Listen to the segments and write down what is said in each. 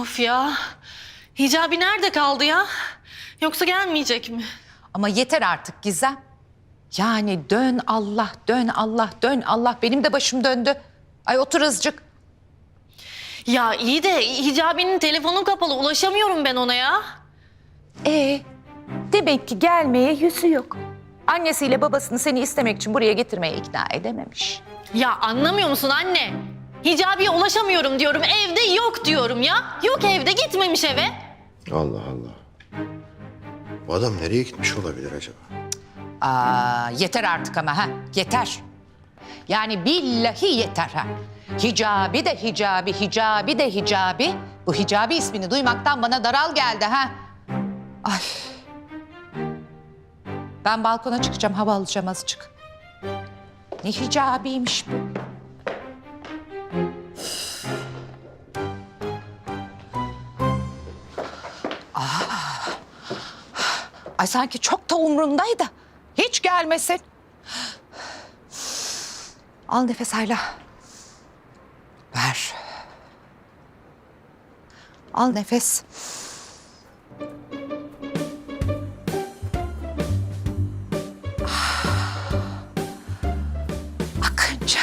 Of ya. Hicabi nerede kaldı ya? Yoksa gelmeyecek mi? Ama yeter artık Gizem. Yani dön Allah, dön Allah, dön Allah. Benim de başım döndü. Ay otur azıcık. Ya iyi de Hicabi'nin telefonu kapalı. Ulaşamıyorum ben ona ya. Ee, demek ki gelmeye yüzü yok. Annesiyle babasını seni istemek için buraya getirmeye ikna edememiş. Ya anlamıyor musun anne? Hicabi'ye ulaşamıyorum diyorum. Evde yok diyorum ya. Yok evde gitmemiş eve. Allah Allah. Bu adam nereye gitmiş olabilir acaba? Aa, yeter artık ama ha, yeter. Yani billahi yeter ha. Hicabi de hicabi, hicabi de hicabi. Bu hicabi ismini duymaktan bana daral geldi ha. Ay. Ben balkona çıkacağım, hava alacağım azıcık. Ne hicabiymiş bu. Ay sanki çok da umrundaydı. Hiç gelmesin. Al nefes Ayla. Ver. Al nefes. Akıncı.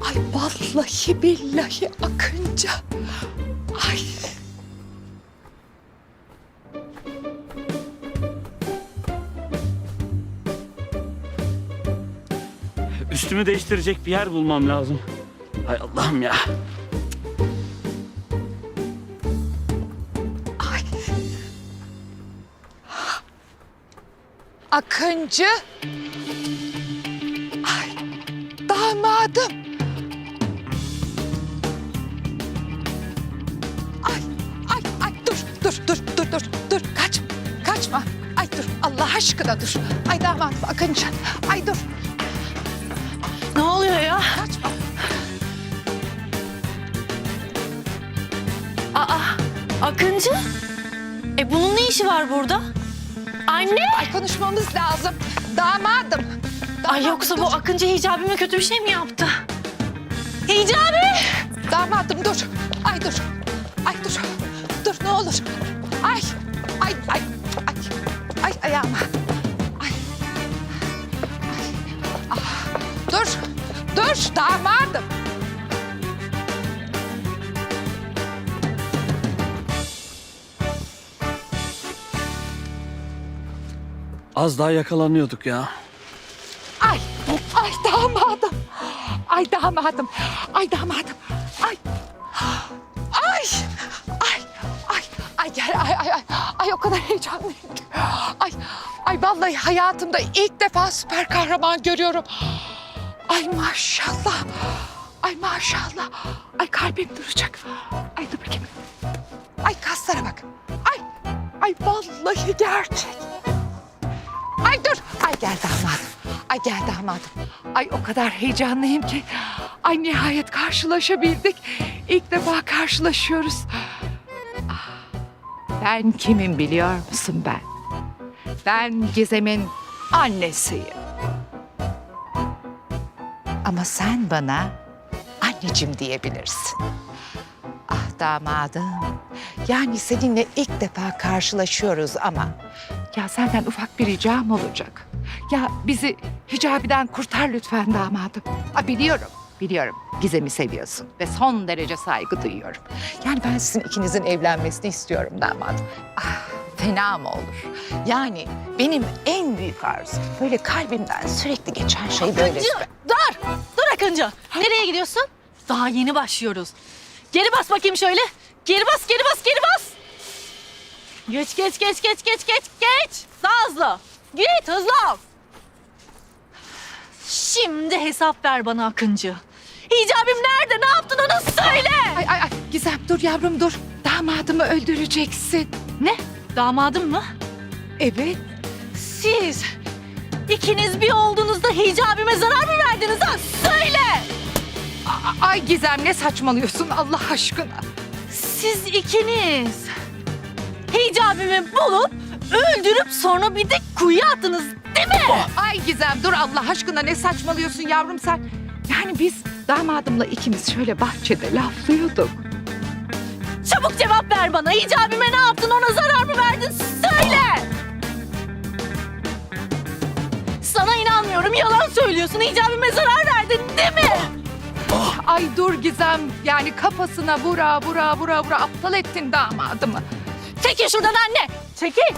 Ay vallahi billahi Akıncı. Ay. Üstümü değiştirecek bir yer bulmam lazım. Hay Allah'ım ya. Ay. Akıncı. Ay. Damadım. Ay, ay, ay dur, dur, dur, dur, dur, dur. Kaçma, kaçma. Ay dur, Allah aşkına dur. Ay damadım Akıncı. Ay dur, Ne oluyor ya? kaçma. Aa, Akıncı? E bunun ne işi var burada? Anne! Ay konuşmamız lazım. Damadım. Ay Damadım, yoksa bu dur. Akıncı Hicabi'me kötü bir şey mi yaptı? Hicabi! Damadım dur. Ay dur. Ay dur. Dur ne olur. Ay. Ay ay ay. Ay ayağıma. Dur damadım. Az daha yakalanıyorduk ya. Ay. Ay damadım. Ay damadım. Ay damadım. Ay. Ay. Ay. Ay. Ay gel. Ay ay ay. Ay o kadar heyecanlıyım ki. Ay. Ay vallahi hayatımda ilk defa süper kahraman görüyorum. Ay maşallah. Ay maşallah. Ay kalbim duracak. Ay dur bakayım. Ay kaslara bak. Ay. Ay vallahi gerçek. Ay dur. Ay gel damadım. Ay gel damadım. Ay o kadar heyecanlıyım ki. Ay nihayet karşılaşabildik. İlk defa karşılaşıyoruz. Ben kimim biliyor musun ben? Ben Gizem'in annesiyim. Ama sen bana anneciğim diyebilirsin. Ah damadım. Yani seninle ilk defa karşılaşıyoruz ama ya senden ufak bir ricam olacak. Ya bizi hicabiden kurtar lütfen damadım. Aa, biliyorum, biliyorum. Gizem'i seviyorsun ve son derece saygı duyuyorum. Yani ben sizin ikinizin evlenmesini istiyorum damadım. Ah, fena mı olur? Yani benim en büyük arzum böyle kalbimden sürekli geçen şey böyle. Dur! Dur Akıncı! Nereye gidiyorsun? Daha yeni başlıyoruz. Geri bas bakayım şöyle. Geri bas, geri bas, geri bas. Geç, geç, geç, geç, geç, geç, geç. Daha hızlı. Git, hızlı. Şimdi hesap ver bana Akıncı. Hicabim nerede? Ne yaptın onu söyle. Ay ay ay Gizem dur yavrum dur. Damadımı öldüreceksin. Ne? Damadım mı? Evet. Siz ikiniz bir olduğunuzda hicabime zarar mı verdiniz ha? Söyle! A- Ay Gizem ne saçmalıyorsun Allah aşkına? Siz ikiniz hicabimi bulup öldürüp sonra bir de kuyuya attınız değil mi? Ay Gizem dur Allah aşkına ne saçmalıyorsun yavrum sen? Yani biz damadımla ikimiz şöyle bahçede laflıyorduk. Çabuk cevap ver bana. Hicabime ne yaptın? Ona zarar mı verdin? Söyle! İnanmıyorum. Yalan söylüyorsun. Hicabime zarar verdin değil mi? Ay dur Gizem yani kafasına vura vura vura vura aptal ettin damadımı. Çekil şuradan anne. Çekil.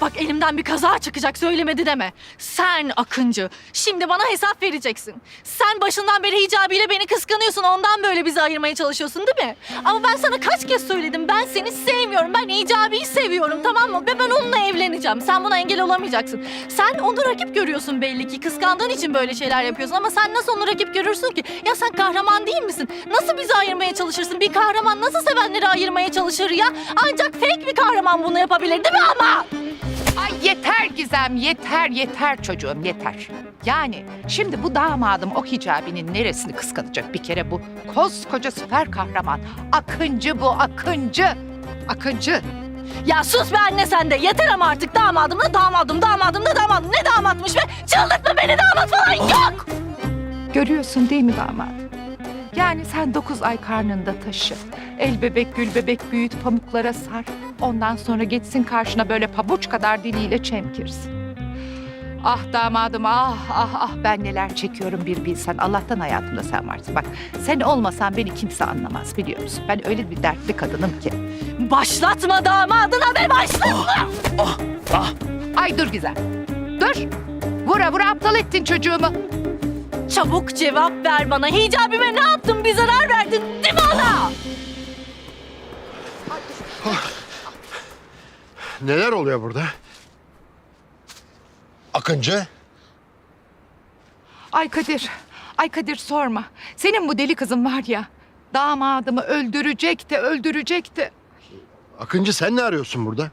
Bak elimden bir kaza çıkacak söylemedi deme. Sen Akıncı şimdi bana hesap vereceksin. Sen başından beri hicabiyle beni kıskanıyorsun ondan böyle bizi ayırmaya çalışıyorsun değil mi? Ama ben sana kaç kez söyledim ben seni sevmiyorum. Ben hicabiyi seviyorum tamam mı? Ve ben onunla evleneceğim. Sen buna engel olamayacaksın. Sen onu rakip görüyorsun belli ki. Kıskandığın için böyle şeyler yapıyorsun. Ama sen nasıl onu rakip görürsün ki? Ya sen kahraman değil misin? Nasıl bizi ayırmaya çalışırsın? Bir kahraman nasıl sevenleri ayırmaya çalışır ya? Ancak fake bir kahraman bunu yapabilir değil mi ama? Ay yeter Gizem yeter yeter çocuğum yeter. Yani şimdi bu damadım o hicabinin neresini kıskanacak bir kere bu koskoca süper kahraman. Akıncı bu Akıncı. Akıncı. Ya sus be anne sen de. Yeter ama artık damadım da damadım, damadım da damadım. Ne damatmış be? Çıldırtma beni damat falan yok. Görüyorsun değil mi damat? Yani sen dokuz ay karnında taşı. El bebek gül bebek büyüt pamuklara sar. Ondan sonra geçsin karşına böyle pabuç kadar diliyle çemkirsin. Ah damadım ah ah ah ben neler çekiyorum bir bilsen. Allah'tan hayatımda sen varsın. Bak sen olmasan beni kimse anlamaz biliyor musun? Ben öyle bir dertli kadınım ki. Başlatma damadına be başlatma. Ay dur güzel. Dur. Vura vura aptal ettin çocuğumu. Çabuk cevap ver bana. Hicabime ne yaptın? Bir zarar verdin değil mi ona? Neler oluyor burada? Akıncı. Ay Kadir, ay Kadir sorma. Senin bu deli kızın var ya, damadımı öldürecekti, öldürecekti. Akıncı sen ne arıyorsun burada?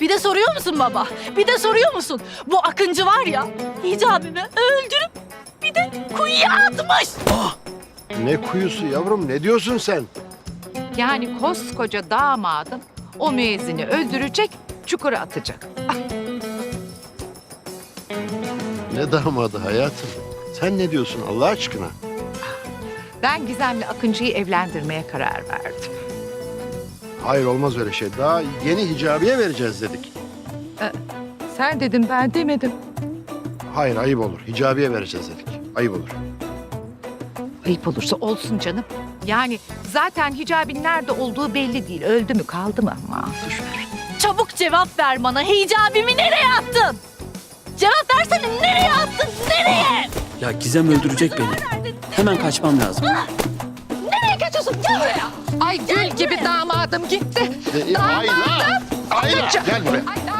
Bir de soruyor musun baba? Bir de soruyor musun? Bu Akıncı var ya hicabimi öldürüp bir de kuyuya atmış. Ne kuyusu yavrum ne diyorsun sen? Yani koskoca damadım o müezzini öldürecek, çukura atacak. Ah, Ne damadı hayatım? Sen ne diyorsun Allah aşkına? ben Gizem'le Akıncı'yı evlendirmeye karar verdim. Hayır olmaz öyle şey. Daha yeni hicabiye vereceğiz dedik. Sen dedin, ben demedim. Hayır ayıp olur. Hicabiye vereceğiz dedik. Ayıp olur. Ayıp olursa olsun canım. Yani zaten hicabin nerede olduğu belli değil. Öldü mü kaldı mı? Aman. Çabuk cevap ver bana. Hicabimi nereye attın? Cevap versene nereye attın? Nereye? Ya Gizem öldürecek beni. Hemen kaçmam lazım. Nereye kaçıyorsun? Gel buraya. Ay gül gibi damadım gitti. Ayla! Ayla! Gel buraya. Ay damadım.